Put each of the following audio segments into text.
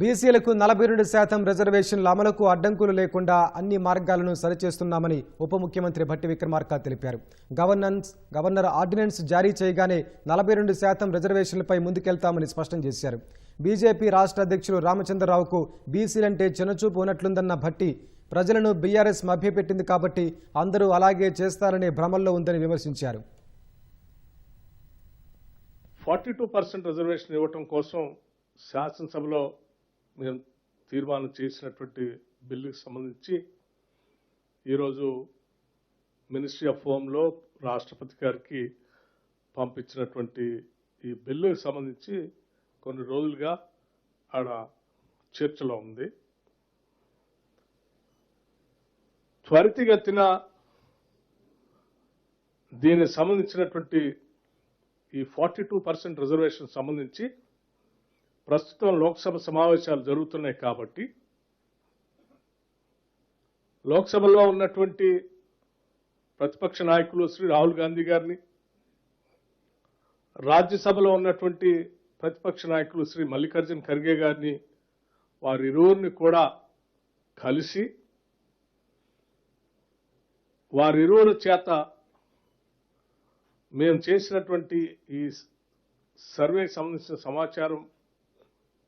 బీసీలకు నలభై రెండు శాతం రిజర్వేషన్ల అమలుకు అడ్డంకులు లేకుండా అన్ని మార్గాలను సరిచేస్తున్నామని ఉప ముఖ్యమంత్రి భట్టి విక్రమార్క తెలిపారు. గవర్నెన్స్ గవర్నర్ ఆర్డినెన్స్ జారీ చేయగానే నలభై రెండు శాతం రిజర్వేషన్లపై ముందుకెళ్తామని స్పష్టం చేశారు. బీజేపీ రాష్ట్ర అధ్యక్షులు రామచంద్రరావుకు బీసీలంటే చిన్నచూపు ఉన్నట్లుందన్న భట్టి ప్రజలను బీఆర్ఎస్ మభ్యపెట్టింది కాబట్టి అందరూ అలాగే చేస్తారనే భ్రమల్లో ఉందని విమర్శించారు. ఫార్టీ టూ పర్సెంట్ రిజర్వేషన్ ఇవ్వటం కోసం శాసనసభలో మేము తీర్మానం చేసినటువంటి బిల్లుకి సంబంధించి ఈరోజు మినిస్ట్రీ ఆఫ్ హోమ్లో రాష్ట్రపతి గారికి పంపించినటువంటి ఈ బిల్లుకి సంబంధించి కొన్ని రోజులుగా ఆడ చర్చలో ఉంది. త్వరితగతిన దీనికి సంబంధించినటువంటి ఈ ఫార్టీ టూ పర్సెంట్ రిజర్వేషన్ సంబంధించి ప్రస్తుతం లోక్సభ సమావేశాలు జరుగుతున్నాయి కాబట్టి లోక్సభలో ఉన్నటువంటి ప్రతిపక్ష నాయకులు శ్రీ రాహుల్ గాంధీ గారిని రాజ్యసభలో ఉన్నటువంటి ప్రతిపక్ష నాయకులు శ్రీ మల్లికార్జున్ ఖర్గే గారిని వారిరువురిని కూడా కలిసి వారిరువుల చేత మేము చేసినటువంటి ఈ సర్వే సంబంధించిన సమాచారం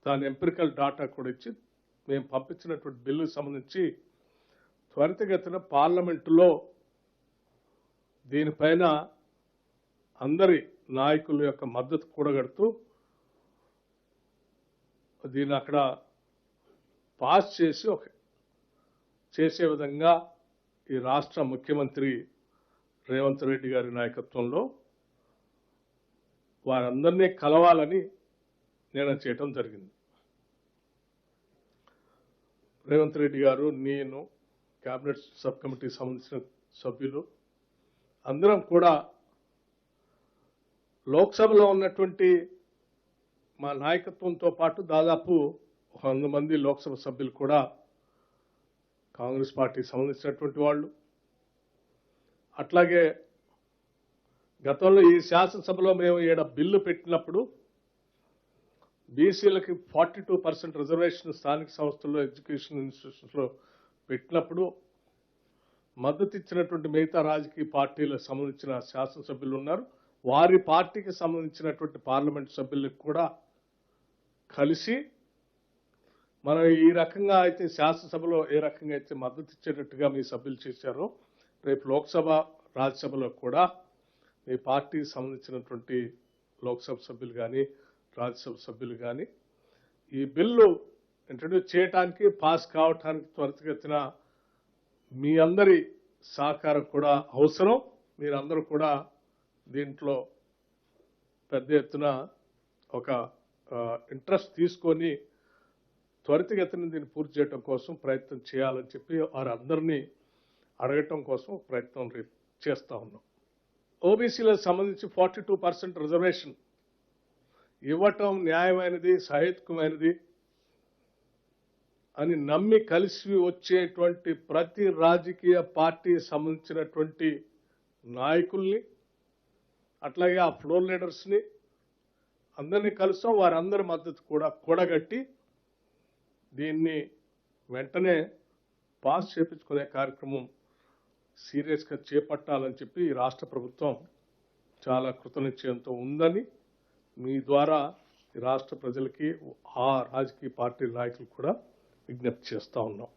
దాని ఎంపిరికల్ డాటా కూడా ఇచ్చి మేము పంపించినటువంటి బిల్లుకు సంబంధించి త్వరితగతిన పార్లమెంటులో దీనిపైన అందరి నాయకుల యొక్క మద్దతు కూడగడుతూ దీన్ని అక్కడ పాస్ చేసి ఒక చేసే విధంగా ఈ రాష్ట్ర ముఖ్యమంత్రి రేవంత్ రెడ్డి గారి నాయకత్వంలో వారందరినీ కలవాలని నిర్ణయం చేయటం జరిగింది. రేవంత్ రెడ్డి గారు నేను క్యాబినెట్ సబ్ కమిటీకి సంబంధించిన సభ్యులు అందరం కూడా లోక్సభలో ఉన్నటువంటి మా నాయకత్వంతో పాటు దాదాపు ఒక వంద మంది లోక్సభ సభ్యులు కూడా కాంగ్రెస్ పార్టీకి సంబంధించినటువంటి వాళ్ళు. అట్లాగే గతంలో ఈ శాసనసభలో మేము ఈడ బిల్లు పెట్టినప్పుడు బీసీలకి ఫార్టీ టూ పర్సెంట్ రిజర్వేషన్ స్థానిక సంస్థల్లో ఎడ్యుకేషన్ ఇన్స్టిట్యూషన్స్లో పెట్టినప్పుడు మద్దతు ఇచ్చినటువంటి మిగతా రాజకీయ పార్టీలకు సంబంధించిన శాసనసభ్యులు ఉన్నారు. వారి పార్టీకి సంబంధించినటువంటి పార్లమెంట్ సభ్యులకు కూడా కలిసి మనం ఈ రకంగా అయితే శాసనసభలో ఏ రకంగా అయితే మద్దతు ఇచ్చేటట్టుగా మీ సభ్యులు చేశారో రేపు లోక్సభ రాజ్యసభలో కూడా మీ పార్టీకి సంబంధించినటువంటి లోక్సభ సభ్యులు కానీ రాజ్యసభ సభ్యులు కానీ ఈ బిల్లు ఇంట్రడ్యూస్ చేయడానికి పాస్ కావటానికి త్వరితగతిన మీ అందరి సహకారం కూడా అవసరం. మీరందరూ కూడా దీంట్లో పెద్ద ఎత్తున ఒక ఇంట్రెస్ట్ తీసుకొని త్వరితగతిన దీన్ని పూర్తి చేయడం కోసం ప్రయత్నం చేయాలని చెప్పి వారందరినీ అడగటం కోసం ప్రయత్నం చేస్తూ ఉన్నాం. ఓబీసీలకు సంబంధించి ఫార్టీ టూ పర్సెంట్ రిజర్వేషన్ ఇవ్వటం న్యాయమైనది సహేతుకమైనది అని నమ్మి కలిసి వచ్చేటువంటి ప్రతి రాజకీయ పార్టీ సంబంధించినటువంటి నాయకుల్ని అట్లాగే ఆ ఫ్లోర్ లీడర్స్ని అందరినీ కలుస్తాం వారందరి మద్దతు కూడా కూడగట్టి దీన్ని వెంటనే పాస్ చేపించుకునే కార్యక్రమం సీరియస్గా చేపట్టాలని చెప్పి ఈ రాష్ట్ర ప్రభుత్వం చాలా కృతనిశ్చయంతో ఉందని మీ ద్వారా రాష్ట్ర ప్రజలకి ఆ రాజకీయ పార్టీ నాయకులు కూడా విజ్ఞప్తి చేస్తా ఉన్నాం.